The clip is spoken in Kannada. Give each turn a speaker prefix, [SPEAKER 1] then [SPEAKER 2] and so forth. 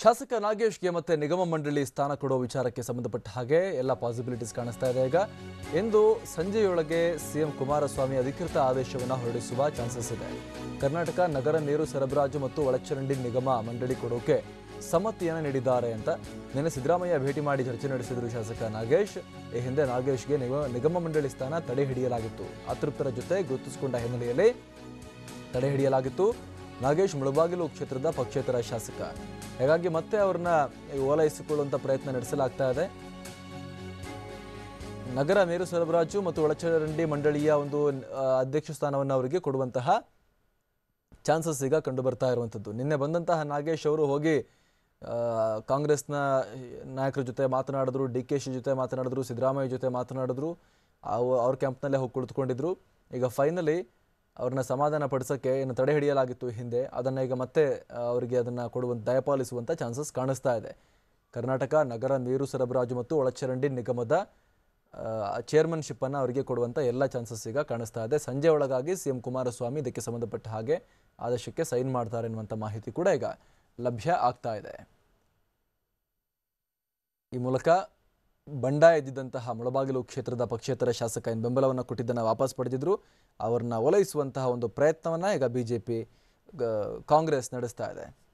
[SPEAKER 1] ಶಾಸಕ ನಾಗೇಶ್ಗೆ ಮತ್ತೆ ನಿಗಮ ಮಂಡಳಿ ಸ್ಥಾನ ಕೊಡೋ ವಿಚಾರಕ್ಕೆ ಸಂಬಂಧಪಟ್ಟ ಹಾಗೆ ಎಲ್ಲ ಪಾಸಿಬಿಲಿಟೀಸ್ ಕಾಣಿಸ್ತಾ ಇದೆ ಈಗ. ಎಂದು ಸಂಜೆಯೊಳಗೆ ಸಿಎಂ ಕುಮಾರಸ್ವಾಮಿ ಅಧಿಕೃತ ಆದೇಶವನ್ನು ಹೊರಡಿಸುವ ಚಾನ್ಸಸ್ ಇದೆ. ಕರ್ನಾಟಕ ನಗರ ನೀರು ಸರಬರಾಜು ಮತ್ತು ಒಳಚರಂಡಿ ನಿಗಮ ಮಂಡಳಿ ಕೊಡೋಕೆ ಸಮ್ಮತಿಯನ್ನು ನೀಡಿದ್ದಾರೆ ಅಂತ ನಿನ್ನೆ ಸಿದ್ದರಾಮಯ್ಯ ಭೇಟಿ ಮಾಡಿ ಚರ್ಚೆ ನಡೆಸಿದರು ಶಾಸಕ ನಾಗೇಶ್. ಈ ಹಿಂದೆ ನಾಗೇಶ್ಗೆ ನಿಗಮ ನಿಗಮ ಮಂಡಳಿ ಸ್ಥಾನ ತಡೆ ಹಿಡಿಯಲಾಗಿತ್ತು. ಅತೃಪ್ತರ ಜೊತೆ ಗುರುತಿಸಿಕೊಂಡ ಹಿನ್ನೆಲೆಯಲ್ಲಿ ತಡೆ ಹಿಡಿಯಲಾಗಿತ್ತು. ನಾಗೇಶ್ ಮುಳಬಾಗಿಲು ಕ್ಷೇತ್ರದ ಪಕ್ಷೇತರ ಶಾಸಕ. ಹಾಗಾಗಿ ಮತ್ತೆ ಅವ್ರನ್ನ ಓಲೈಸಿಕೊಳ್ಳುವಂತ ಪ್ರಯತ್ನ ನಡೆಸಲಾಗ್ತಾ ಇದೆ. ನಗರ ನೀರು ಸರಬರಾಜು ಮತ್ತು ಒಳಚರಂಡಿ ಮಂಡಳಿಯ ಒಂದು ಅಧ್ಯಕ್ಷ ಸ್ಥಾನವನ್ನು ಅವರಿಗೆ ಕೊಡುವಂತಹ ಚಾನ್ಸಸ್ ಈಗ ಕಂಡು ಬರ್ತಾ ಇರುವಂಥದ್ದು ನಿನ್ನೆ ಬಂದಂತಹ ನಾಗೇಶ್ ಅವರು ಹೋಗಿ ಕಾಂಗ್ರೆಸ್ನ ನಾಯಕರ ಜೊತೆ ಮಾತನಾಡಿದ್ರು, ಡಿ ಕೆ ಶಿ ಜೊತೆ ಮಾತನಾಡಿದ್ರು, ಸಿದ್ದರಾಮಯ್ಯ ಜೊತೆ ಮಾತನಾಡಿದ್ರು ಅವು- ಅವ್ರ ಕ್ಯಾಂಪ್ನಲ್ಲೇ ಹೋಗಿ ಕುಳಿತುಕೊಂಡಿದ್ರು. ಈಗ ಫೈನಲಿ ಅವ್ರನ್ನ ಸಮಾಧಾನ ಪಡಿಸೋಕ್ಕೆ ಏನು ತಡೆ ಹಿಡಿಯಲಾಗಿತ್ತು ಹಿಂದೆ. ಅದನ್ನು ಈಗ ಮತ್ತೆ ಅವರಿಗೆ ಅದನ್ನು ಕೊಡುವಂತ ದಯಪಾಲಿಸುವಂಥ ಚಾನ್ಸಸ್ ಕಾಣಿಸ್ತಾ ಇದೆ. ಕರ್ನಾಟಕ ನಗರ ನೀರು ಸರಬರಾಜು ಮತ್ತು ಒಳಚರಂಡಿ ನಿಗಮದ ಚೇರ್ಮನ್ಶಿಪ್ಪನ್ನು ಅವರಿಗೆ ಕೊಡುವಂಥ ಎಲ್ಲ ಚಾನ್ಸಸ್ ಈಗ ಕಾಣಿಸ್ತಾ ಇದೆ. ಸಂಜೆ ಒಳಗಾಗಿ ಸಿ ಎಂ ಕುಮಾರಸ್ವಾಮಿ ಇದಕ್ಕೆ ಸಂಬಂಧಪಟ್ಟ ಹಾಗೆ ಆದೇಶಕ್ಕೆ ಸೈನ್ ಮಾಡ್ತಾರೆ ಎನ್ನುವಂಥ ಮಾಹಿತಿ ಕೂಡ ಈಗ ಲಭ್ಯ ಆಗ್ತಾ ಇದೆ. ಈ ಮೂಲಕ ಬಂಡಾಯ ಎದ್ದಿದ್ದಂತಹ ಮುಳಬಾಗಿಲು ಕ್ಷೇತ್ರದ ಪಕ್ಷೇತರ ಶಾಸಕ ಏನು ಬೆಂಬಲವನ್ನು ಕೊಟ್ಟಿದ್ದನ್ನು ವಾಪಸ್ ಪಡೆದಿದ್ರು. ಅವ್ರನ್ನ ಒಲೈಸುವಂತಹ ಒಂದು ಪ್ರಯತ್ನವನ್ನು ಈಗ ಬಿಜೆಪಿ ಕಾಂಗ್ರೆಸ್ ನಡೆಸ್ತಾ ಇದೆ.